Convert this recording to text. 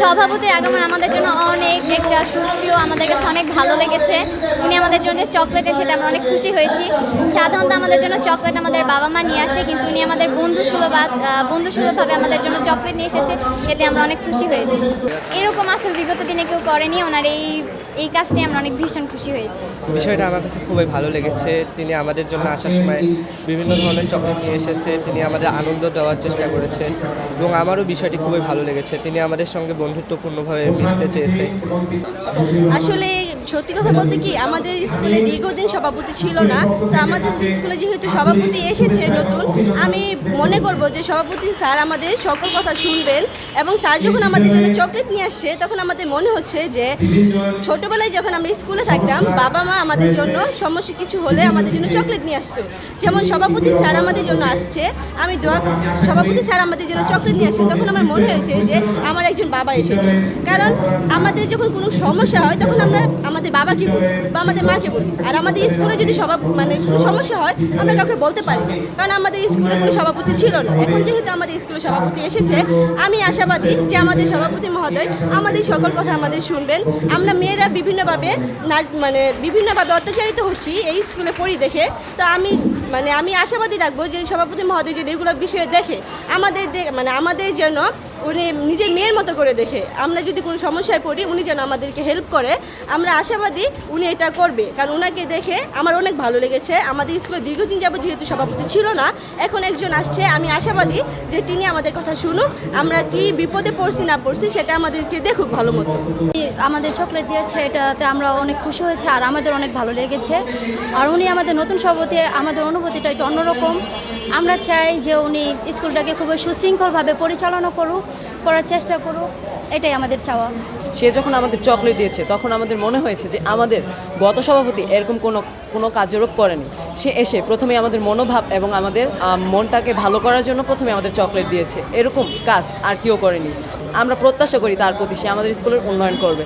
সভাপতির আগমন আমাদের জন্য অনেক একটা সুপ্রিয়, আমাদের কাছে অনেক ভালো লেগেছে। উনি আমাদের জন্য যে চকলেট এনেছে আমরা অনেক খুশি হয়েছি। সাধারণত আমাদের জন্য চকলেট আমাদের বাবা মা নিয়ে আসে, কিন্তু উনি আমাদের বন্ধু সুলভ বন্ধু সুলভভাবে আমাদের জন্য চকলেট নিয়ে এসেছে, এতে আমরা অনেক খুশি হয়েছি। এরকম আসলে বিগত দিনে কেউ করেনি, ওনার এই এই কাজটি আমরা অনেক ভীষণ খুশি হয়েছি। বিষয়টা আমার কাছে খুবই ভালো লেগেছে, তিনি আমাদের জন্য আসার সময় বিভিন্ন ধরনের চকলেট নিয়ে এসেছে, তিনি আমাদের আনন্দ দেওয়ার চেষ্টা করেছে এবং আমারও বিষয়টি খুবই ভালো লেগেছে। তিনি আমাদের সঙ্গে বন্ধুত্বপূর্ণভাবে মিশতে চেয়েছে। আসলে সত্যি কথা বলতে কি, আমাদের স্কুলে দীর্ঘদিন সভাপতি ছিল না, তো আমাদের স্কুলে যেহেতু সভাপতি এসেছে নতুন, আমি মনে করব যে সভাপতি স্যার আমাদের সকল কথা শুনবেন এবং স্যার যখন আমাদের জন্য চকলেট নিয়ে আসছে, তখন আমাদের মনে হচ্ছে যে ছোটবেলায় যখন আমরা স্কুলে থাকতাম, বাবা মা আমাদের জন্য সমস্যা কিছু হলে আমাদের জন্য চকলেট নিয়ে আসতো। যেমন সভাপতি স্যার আমাদের জন্য আসছে, আমি দোয়া সভাপতি স্যার আমাদের জন্য চকলেট নিয়ে আসছে, তখন আমার মনে হয়েছে যে আমার একজন বাবা এসেছে। কারণ আমাদের যখন কোনো সমস্যা হয়, তখন আমরা আমাদের বাবাকে বলি, বা আমাদের মাকে বলি। আর আমাদের স্কুলে যদি সভা মানে সমস্যা হয়, আমরা কাউকে বলতে পারি না। কারণ আমাদের স্কুলে কোনো সভাপতি ছিল না। এখন যেহেতু আমাদের স্কুলে সভাপতি এসেছে, আমি আশাবাদী যে আমাদের সভাপতি মহোদয় আমাদের সকল কথা আমাদের শুনবেন। আমরা মেয়েরা বিভিন্নভাবে মানে বিভিন্নভাবে অত্যাচারিত হচ্ছি এই স্কুলে পড়ি দেখে। তো আমি মানে আমি আশাবাদী রাখব যে সভাপতি মহোদয় যদি এগুলো বিষয়ে দেখে, আমাদের মানে আমাদের যেন উনি নিজের মেয়ের মতো করে দেখে। আমরা যদি কোনো সমস্যায় পড়ি, উনি যেন আমাদেরকে হেল্প করে। আমরা আশাবাদী উনি এটা করবে। কারণ ওনাকে দেখে আমার অনেক ভালো লেগেছে। আমাদের স্কুলে দীর্ঘদিন যাবত যেহেতু সভাপতি ছিল না, এখন একজন আসছে। আমি আশাবাদী যে তিনি আমাদের কথা শুনুক, আমরা কি বিপদে পড়ছি, না পড়ছি, সেটা আমাদেরকে দেখুক ভালো মতো। আমাদের চকলেট দিয়েছে, এটাতে আমরা অনেক খুশি হয়েছে, আর আমাদের অনেক ভালো লেগেছে। আর উনি আমাদের নতুন সভাপতি, আমাদের অনুভূতিটা একটু অন্যরকম। আমরা চাই যে উনি স্কুলটাকে খুবই সুশৃঙ্খলভাবে পরিচালনা করুক, করার চেষ্টা করুক, এটাই আমাদের চাওয়া। সে যখন আমাদের চকলেট দিয়েছে, তখন আমাদের মনে হয়েছে যে আমাদের গত সভাপতি এরকম কোনো কোনো কার্যরূপ করেনি। সে এসে প্রথমে আমাদের মনোভাব এবং আমাদের মনটাকে ভালো করার জন্য প্রথমে আমাদের চকলেট দিয়েছে। এরকম কাজ আর কেউ করেনি। আমরা প্রত্যাশা করি তার প্রতি সে আমাদের স্কুলের উন্নয়ন করবে।